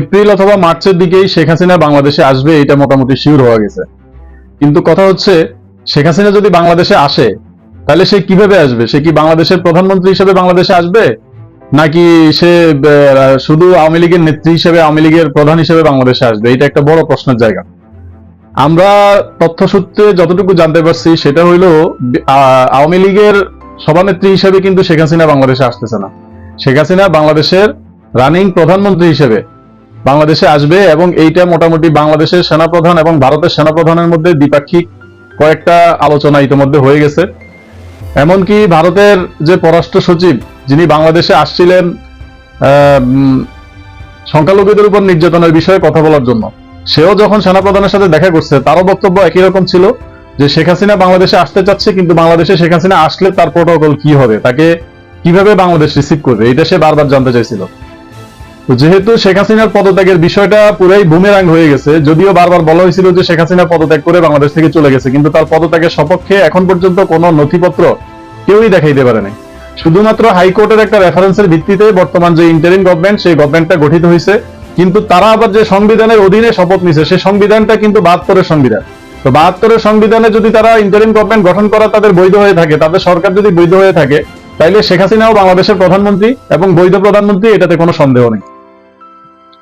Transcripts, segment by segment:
April অথবা মার্চের দিকেই শেখ হাসিনা বাংলাদেশে আসবে, এটা মোটামুটি শিওর হওয়া গেছে। কিন্তু কথা হচ্ছে, শেখ হাসিনা যদি বাংলাদেশে আসে, তাহলে সে কীভাবে আসবে? সে কি বাংলাদেশের প্রধানমন্ত্রী হিসেবে বাংলাদেশে আসবে? নাকি সে শুধু আওয়ামী লীগের নেত্রী হিসেবে, আওয়ামী লীগের প্রধান হিসেবে বাংলাদেশে আসবে? এটা একটা বড় প্রশ্নের জায়গা। আমরা তথ্য সূত্রে যতটুকু জানতে পারছি, সেটা হইল আওয়ামী লীগের সভানেত্রী হিসেবে কিন্তু শেখ হাসিনা বাংলাদেশে আসতেছে না। শেখ হাসিনা বাংলাদেশের রানিং প্রধানমন্ত্রী হিসেবে বাংলাদেশে আসবে এবং এইটা মোটামুটি বাংলাদেশের সেনাপ্রধান এবং ভারতের সেনাপ্রধানের মধ্যে দ্বিপাক্ষিক কয়েকটা আলোচনা ইতিমধ্যে হয়ে গেছে। এমনকি ভারতের যে পররাষ্ট্র সচিব, যিনি বাংলাদেশে আসছিলেন সংখ্যালঘুদের উপর নির্যাতনের বিষয়ে কথা বলার জন্য, সেও যখন সেনাপ্রধানের সাথে দেখা করছে, তারও বক্তব্য একই রকম ছিল যে শেখ হাসিনা বাংলাদেশে আসতে চাচ্ছে, কিন্তু বাংলাদেশে শেখ হাসিনা আসলে তার প্রোটোকল কি হবে, তাকে কীভাবে বাংলাদেশ রিসিভ করবে এটা সে বারবার জানতে চাইছিল। যেহেতু শেখ হাসিনার পদত্যাগের বিষয়টা পুরাই বুমেরাং হয়ে গেছে, যদিও বারবার বলা হয়েছিল যে শেখ হাসিনা পদত্যাগ করে বাংলাদেশ থেকে চলে গেছে, কিন্তু তার পদত্যাগের সপক্ষে এখন পর্যন্ত কোনো নথিপত্র কেউই দেখাইতে পারে নাই। শুধুমাত্র হাইকোর্টের একটা রেফারেন্সের ভিত্তিতে বর্তমান যে ইন্টারিম গভর্নমেন্ট সেই গভর্নমেন্টটা গঠিত হয়েছে, কিন্তু তারা আবার যে সংবিধানের অধীনে শপথ নিছে সেই সংবিধানটা কিন্তু বাহাত্তরের সংবিধান। তো বাহাত্তরের সংবিধানে যদি তারা ইন্টারিম গভর্নমেন্ট গঠন করা তাদের বৈধ হয়ে থাকে, তাদের সরকার যদি বৈধ হয়ে থাকে, তাইলে শেখ হাসিনাও বাংলাদেশের প্রধানমন্ত্রী এবং বৈধ প্রধানমন্ত্রী এটাতে কোনো সন্দেহ নেই।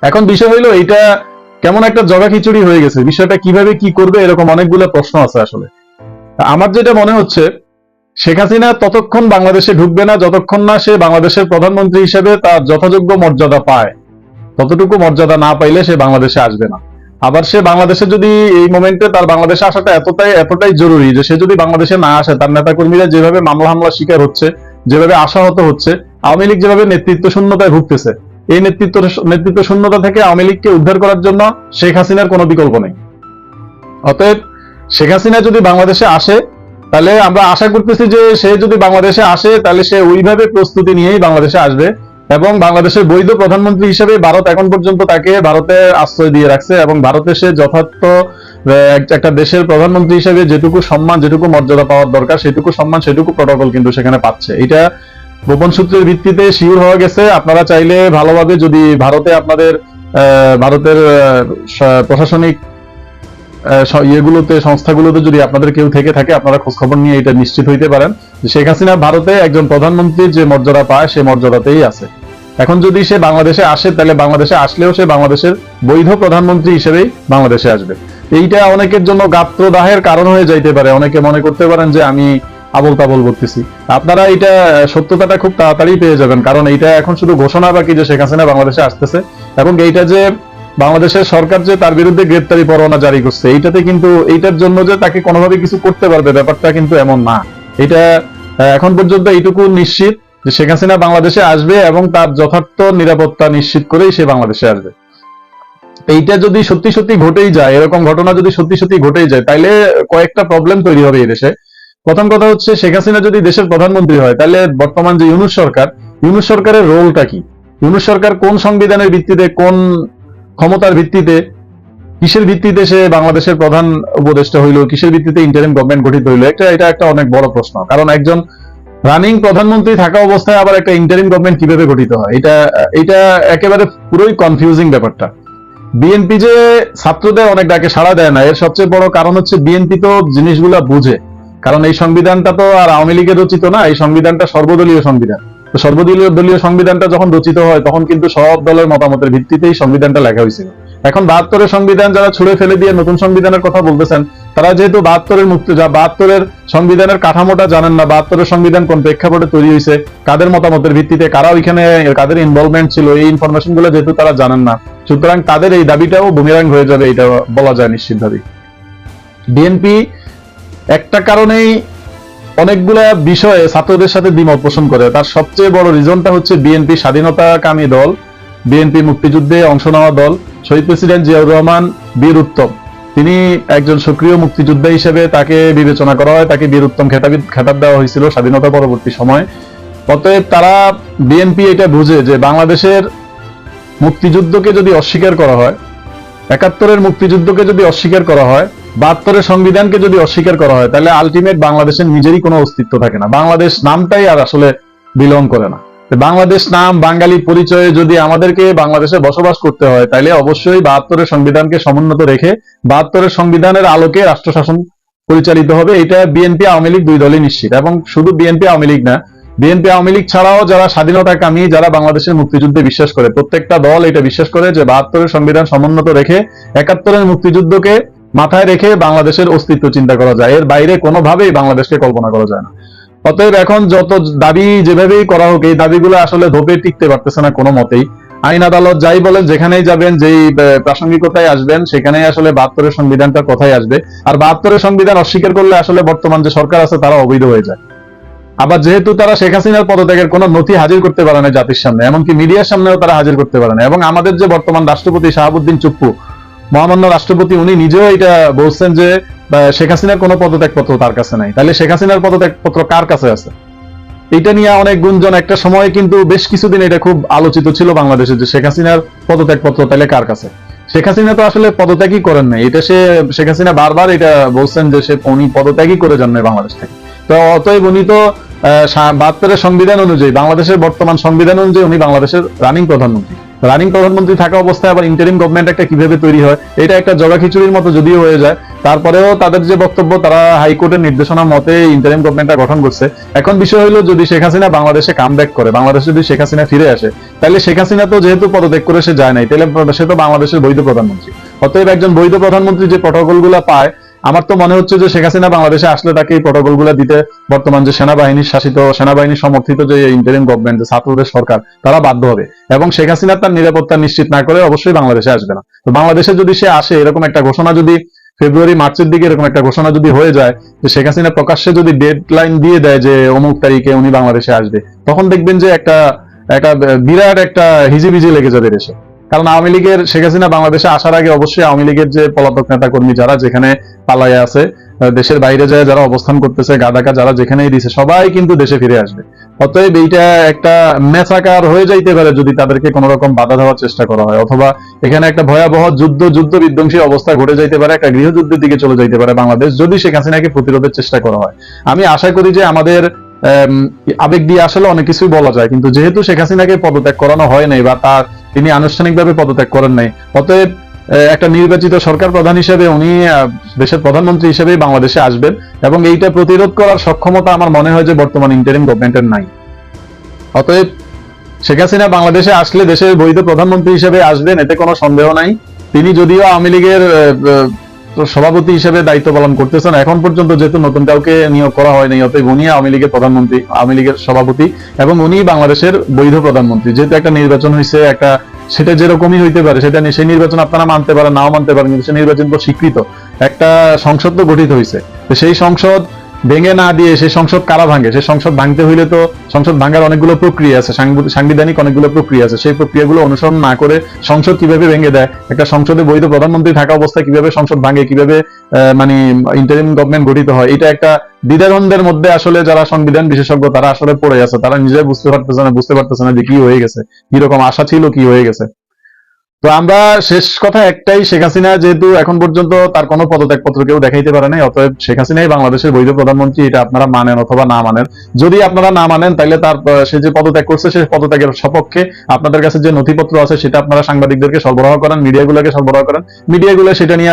এখন বিষয় হইল এটা কেমন একটা জগা খিচুড়ি হয়ে গেছে, বিষয়টা কীভাবে কি করবে এরকম অনেকগুলো প্রশ্ন আছে আসলে। আমার যেটা মনে হচ্ছে, শেখ হাসিনা ততক্ষণ বাংলাদেশে ঢুকবে না যতক্ষণ না সে বাংলাদেশের প্রধানমন্ত্রী হিসেবে তার যথাযোগ্য মর্যাদা পায়। ততটুকু মর্যাদা না পাইলে সে বাংলাদেশে আসবে না। আবার সে বাংলাদেশে যদি এই মোমেন্টে তার বাংলাদেশে আসাটা এতটাই এতটাই জরুরি যে সে যদি বাংলাদেশে না আসে, তার নেতাকর্মীরা যেভাবে মামলা হামলা শিকার হচ্ছে, যেভাবে আশাহত হচ্ছে, আওয়ামী লীগ যেভাবে নেতৃত্ব শূন্যতায় ভুগতেছে এই নেতৃত্ব নেতৃত্ব শূন্যতা থেকে আওয়ামী লীগকে উদ্ধার করার জন্য শেখ হাসিনার কোনো বিকল্প নেই। অতএব শেখ হাসিনা যদি বাংলাদেশে আসে, তাহলে আমরা আশা করতেছি যে সে যদি বাংলাদেশে আসে, তাহলে সে ওইভাবে প্রস্তুতি নিয়েই বাংলাদেশে আসবে এবং বাংলাদেশের বৈধ প্রধানমন্ত্রী হিসেবে ভারত এখন পর্যন্ত তাকে ভারতে আশ্রয় দিয়ে রাখছে এবং ভারতে সে যথার্থ একটা দেশের প্রধানমন্ত্রী হিসেবে যেটুকু সম্মান, যেটুকু মর্যাদা পাওয়ার দরকার, সেটুকু সম্মান, সেটুকু প্রটোকল কিন্তু সেখানে পাচ্ছে। এটা গোপন সূত্রের ভিত্তিতে শিওর হওয়া গেছে। আপনারা চাইলে ভালোভাবে যদি ভারতে আপনাদের ভারতের প্রশাসনিক ইয়েগুলোতে, সংস্থাগুলোতে যদি আপনাদের কেউ থেকে থাকে, আপনারা খোঁজ খবর নিয়ে এটা নিশ্চিত হইতে পারেন। শেখ হাসিনা ভারতে একজন প্রধানমন্ত্রীর যে মর্যাদা পায়, সে মর্যাদাতেই আছে। এখন যদি সে বাংলাদেশে আসে, তাহলে বাংলাদেশে আসলেও সে বাংলাদেশের বৈধ প্রধানমন্ত্রী হিসেবেই বাংলাদেশে আসবে। এইটা অনেকের জন্য গাত্রদাহের কারণ হয়ে যাইতে পারে। অনেকে মনে করতে পারেন যে আমি আবল তাবল বলতেছি আপনারা এটা সত্যতাটা খুব তাড়াতাড়ি পেয়ে যাবেন, কারণ এইটা এখন শুধু ঘোষণা বাকি যে শেখ হাসিনা বাংলাদেশে আসতেছে, এবং এইটা যে বাংলাদেশের সরকার যে তার বিরুদ্ধে গ্রেপ্তারি পরোয়ানা জারি করছে, এইটাতে কিন্তু এইটার জন্য যে তাকে কোনোভাবে কিছু করতে পারবে, ব্যাপারটা কিন্তু এমন না। এটা এখন পর্যন্ত এইটুকু নিশ্চিত যে শেখ হাসিনা বাংলাদেশে আসবে এবং তার যথার্থ নিরাপত্তা নিশ্চিত করেই সে বাংলাদেশে আসবে। এইটা যদি সত্যি সত্যি ঘটেই যায়, এরকম ঘটনা যদি সত্যি সত্যি ঘটেই যায়, তাইলে কয়েকটা প্রবলেম তৈরি হবে এই দেশে। প্রথম কথা হচ্ছে, শেখ হাসিনা যদি দেশের প্রধানমন্ত্রী হয়, তাহলে বর্তমান যে ইউনুস সরকার, ইউনুস সরকারের রোলটা কি? ইউনুস সরকার কোন সংবিধানের ভিত্তিতে, কোন ক্ষমতার ভিত্তিতে, কিসের ভিত্তিতে সে বাংলাদেশের প্রধান উপদেষ্টা হইল, কিসের ভিত্তিতে ইন্টারিম গভর্নমেন্ট গঠিত হইল? একটা এটা একটা অনেক বড় প্রশ্ন। কারণ একজন রানিং প্রধানমন্ত্রী থাকা অবস্থায় আবার একটা ইন্টারিম গভর্নমেন্ট কীভাবে গঠিত হয়? এটা এটা একেবারে পুরোই কনফিউজিং ব্যাপারটা। বিএনপি যে ছাত্রদের অনেক ডাকে সাড়া দেয় না, এর সবচেয়ে বড় কারণ হচ্ছে বিএনপি তো জিনিসগুলা বুঝে। কারণ এই সংবিধানটা তো আর আওয়ামী লীগের রচিত না, এই সংবিধানটা সর্বদলীয় সংবিধান। তো সর্বদলীয় দলীয় সংবিধানটা যখন রচিত হয়, তখন কিন্তু সব দলের মতামতের ভিত্তিতেই সংবিধানটা লেখা হয়েছিল। এখন বাহাত্তরের সংবিধান যারা ছুড়ে ফেলে দিয়ে নতুন সংবিধানের কথা বলতেছেন, তারা যেহেতু বাহাত্তরের মুক্তি যা বাহাত্তরের সংবিধানের কাঠামোটা জানেন না, বাহাত্তরের সংবিধান কোন প্রেক্ষাপটে তৈরি হয়েছে, কাদের মতামতের ভিত্তিতে, কারা ওইখানে, কাদের ইনভলভমেন্ট ছিল, এই ইনফরমেশনগুলো যেহেতু তারা জানেন না, সুতরাং তাদের এই দাবিটাও বুমিরাং হয়ে যাবে এটা বলা যায় নিশ্চিতভাবে বিএনপি একটা কারণেই অনেকগুলা বিষয়ে ছাত্রদের সাথে দ্বিমত পোষণ করে। তার সবচেয়ে বড় রিজনটা হচ্ছে বিএনপি স্বাধীনতাকামী দল, বিএনপি মুক্তিযুদ্ধে অংশ নেওয়া দল, শহীদ প্রেসিডেন্ট জিয়াউর রহমান, বীর উত্তম। তিনি একজন সক্রিয় মুক্তিযোদ্ধা হিসেবে তাকে বিবেচনা করা হয়, তাকে বীর উত্তম খেতাব খেতাব দেওয়া হয়েছিল স্বাধীনতা পরবর্তী সময়। অতএব তারা বিএনপি এটা বুঝে যে বাংলাদেশের মুক্তিযুদ্ধকে যদি অস্বীকার করা হয়, একাত্তরের মুক্তিযুদ্ধকে যদি অস্বীকার করা হয় বাহাত্তরের সংবিধানকে যদি অস্বীকার করা হয়, তাহলে আলটিমেট বাংলাদেশের নিজেরই কোনো অস্তিত্ব থাকে না। বাংলাদেশ নামটাই আর আসলে বিলং করে না। বাংলাদেশ নাম, বাঙালি পরিচয়ে যদি আমাদেরকে বাংলাদেশে বসবাস করতে হয়, তাহলে অবশ্যই বাহাত্তরের সংবিধানকে সমুন্নত রেখে বাহাত্তরের সংবিধানের আলোকে রাষ্ট্র শাসন পরিচালিত হবে। এটা বিএনপি আওয়ামী লীগ দুই দলই নিশ্চিত। এবং শুধু বিএনপি আওয়ামী লীগ না, বিএনপি আওয়ামী লীগ ছাড়াও যারা স্বাধীনতা কামী, যারা বাংলাদেশের মুক্তিযুদ্ধে বিশ্বাস করে, প্রত্যেকটা দল এটা বিশ্বাস করে যে বাহাত্তরের সংবিধান সমুন্নত রেখে একাত্তরের মুক্তিযুদ্ধকে মাথায় রেখে বাংলাদেশের অস্তিত্ব চিন্তা করা যায়। এর বাইরে কোনোভাবেই বাংলাদেশকে কল্পনা করা যায় না। অতএব এখন যত দাবি যেভাবেই করা হোক, এই দাবিগুলো আসলে ধোপে টিকতে পারতেছে না কোনো মতেই। আইন আদালত যাই বলেন, যেখানেই যাবেন, যেই প্রাসঙ্গিকতায় আসবেন, সেখানেই আসলে বাহাত্তরের সংবিধানটার কথাই আসবে। আর বাহাত্তরের সংবিধান অস্বীকার করলে আসলে বর্তমান যে সরকার আছে, তারা অবৈধ হয়ে যায়। আবার যেহেতু তারা শেখ হাসিনার পদত্যাগের কোনো নথি হাজির করতে পারে না জাতির সামনে, এমনকি মিডিয়ার সামনেও তারা হাজির করতে পারে না। এবং আমাদের যে বর্তমান রাষ্ট্রপতি শাহাবুদ্দিন চুপ্পু মহামান্য রাষ্ট্রপতি, উনি নিজেও এটা বলছেন যে শেখ হাসিনার কোনো পদত্যাগপত্র তার কাছে নাই। তাহলে শেখ হাসিনার পদত্যাগপত্র কার কাছে আছে? এটা নিয়ে অনেক গুঞ্জন। একটা সময় কিন্তু বেশ কিছুদিন এটা খুব আলোচিত ছিল বাংলাদেশে যে শেখ হাসিনার পদত্যাগপত্র তাহলে কার কাছে? শেখ হাসিনা তো আসলে পদত্যাগই করেন নাই। এটা সে, শেখ হাসিনা বারবার এটা বলছেন যে সে, উনি পদত্যাগই করে নাই বাংলাদেশ থেকে। তো অতএব উনি তো বাহাত্তরের সংবিধান অনুযায়ী, বাংলাদেশের বর্তমান সংবিধান অনুযায়ী উনি বাংলাদেশের রানিং প্রধানমন্ত্রী। রানিং প্রধানমন্ত্রী থাকা অবস্থায় আবার ইন্টারিম গভর্নমেন্ট একটা কীভাবে তৈরি হয়, এটা একটা জগা খিচুড়ির মতো যদিও হয়ে যায়। তারপরেও তাদের যে বক্তব্য, তারা হাইকোর্টের নির্দেশনা মতে ইন্টারিম গভর্নমেন্টটা গঠন করছে। এখন বিষয় হলো, যদি শেখ হাসিনা বাংলাদেশে কাম করে, বাংলাদেশে যদি শেখ হাসিনা ফিরে আসে, তাহলে শেখ হাসিনা তো যেহেতু পদত্যাগ করে সে যায় নাই, তাহলে সে তো বাংলাদেশের বৈধ প্রধানমন্ত্রী। অতএব একজন বৈধ প্রধানমন্ত্রী যে প্রটোকল পায় আমার তো মনে হচ্ছে যে শেখ হাসিনা বাংলাদেশে আসলে তাকে এই প্রটোকল দিতে বর্তমান যে সেনাবাহিনীর শাসিত সেনাবাহিনী সমর্থিত যে ইন্টারিম গভর্নমেন্ট যে ছাত্রদের সরকার, তারা বাধ্য হবে। এবং শেখ হাসিনা তার নিরাপত্তা নিশ্চিত না করে অবশ্যই বাংলাদেশে আসবে না। তো বাংলাদেশে যদি সে আসে, এরকম একটা ঘোষণা যদি ফেব্রুয়ারি, মার্চের দিকে এরকম একটা ঘোষণা যদি হয়ে যায়, যে শেখ হাসিনা প্রকাশ্যে যদি ডেড লাইন দিয়ে দেয় যে অমুক তারিখে উনি বাংলাদেশে আসবে, তখন দেখবেন যে একটা একটা বিরাট একটা হিজিবিজি লেগে যাবে দেশে। কারণ আওয়ামী লীগের শেখ হাসিনা বাংলাদেশে আসার আগে অবশ্যই আওয়ামী লীগের যে পলাতক নেতা কর্মী যারা যেখানে পালায়ে আছে দেশের বাইরে যায় যারা অবস্থান করতেছে গাদাকা যারা যেখানেই দিছে সবাই কিন্তু দেশে ফিরে আসবে। অতএব এইটা একটা মেসাকার হয়ে যাইতে পারে যদি তাদেরকে কোন রকম বাধা দেওয়ার চেষ্টা করা হয় অথবা এখানে একটা ভয়াবহ যুদ্ধ যুদ্ধ বিধ্বংসী অবস্থা ঘটে যাইতে পারে একটা গৃহযুদ্ধের দিকে চলে যাইতে পারে বাংলাদেশ যদি শেখ হাসিনাকে প্রতিরোধের চেষ্টা করা হয়। আমি আশা করি যে আমাদের আম, আবেগ দিয়ে আসলে অনেক কিছুই বলা যায় কিন্তু যেহেতু শেখ হাসিনাকে পদত্যাগ করানো হয় নাই বা তার তিনি আনুষ্ঠানিকভাবে পদত্যাগ করেন নাই। অতএব একটা নির্বাচিত সরকার প্রধান হিসেবে উনি দেশের প্রধানমন্ত্রী হিসেবেই বাংলাদেশে আসবেন এবং এইটা প্রতিরোধ করার সক্ষমতা আমার মনে হয় যে বর্তমান ইন্টারিম গভর্নমেন্টের নাই। অতএব, শেখ হাসিনা বাংলাদেশে আসলে দেশের বৈধ প্রধানমন্ত্রী হিসেবে আসবেন, এতে কোনো সন্দেহ নাই। তিনি যদিও আওয়ামী লীগের সভাপতি হিসেবে দায়িত্ব পালন করতেছেন। এখন পর্যন্ত যেহেতু নতুন কাউকে নিয়োগ করা হয়নি, অতএব উনি আওয়ামী লীগের প্রধানমন্ত্রী, আওয়ামী লীগের সভাপতি এবং উনি বাংলাদেশের বৈধ প্রধানমন্ত্রী। যেহেতু একটা নির্বাচন হয়েছে একটা সেটা যেরকমই হইতে পারে, সেটা নিয়ে সেই নির্বাচন আপনারা মানতে পারেন, নাও মানতে পারেন, কিন্তু সেই নির্বাচন তো স্বীকৃত। একটা সংসদ তো গঠিত হয়েছে সেই সংসদ ভেঙে না দিয়ে সে সংসদ কারা ভাঙে? সে সংসদ ভাঙতে হইলে তো সংসদ ভাঙার অনেকগুলো প্রক্রিয়া আছে সাংবিধানিক অনেকগুলো প্রক্রিয়া আছে। সেই প্রক্রিয়াগুলো অনুসরণ না করে সংসদ কীভাবে ভেঙে দেয়? একটা সংসদে বৈধ প্রধানমন্ত্রী থাকা অবস্থায় কীভাবে সংসদ ভাঙে, কীভাবে মানে ইন্টারিম গভর্নমেন্ট গঠিত হয়? এটা একটা দ্বিধাদ্বন্দ্বের মধ্যে আসলে যারা সংবিধান বিশেষজ্ঞ, তারা আসলে পড়ে আছে। তারা নিজে বুঝতে পারতেছে না, বুঝতে পারতেছে না যে কি হয়ে গেছে, কীরকম আশা ছিল, কি হয়ে গেছে। তো আমরা শেষ কথা একটাই, শেখ হাসিনা যেহেতু এখন পর্যন্ত তার কোনো পদত্যাগ পত্র কেউ দেখাইতে পারে নাই, অতএব শেখ হাসিনাই বাংলাদেশের বৈধ প্রধানমন্ত্রী, এটা আপনারা মানেন অথবা না মানেন। যদি আপনারা না মানেন তাহলে তার সে যে পদত্যাগ করছে, সে পদত্যাগের সপক্ষে আপনাদের কাছে যে নথিপত্র আছে, সেটা আপনারা সাংবাদিকদেরকে সরবরাহ করেন, মিডিয়াগুলোকে সরবরাহ করেন। মিডিয়াগুলো সেটা নিয়ে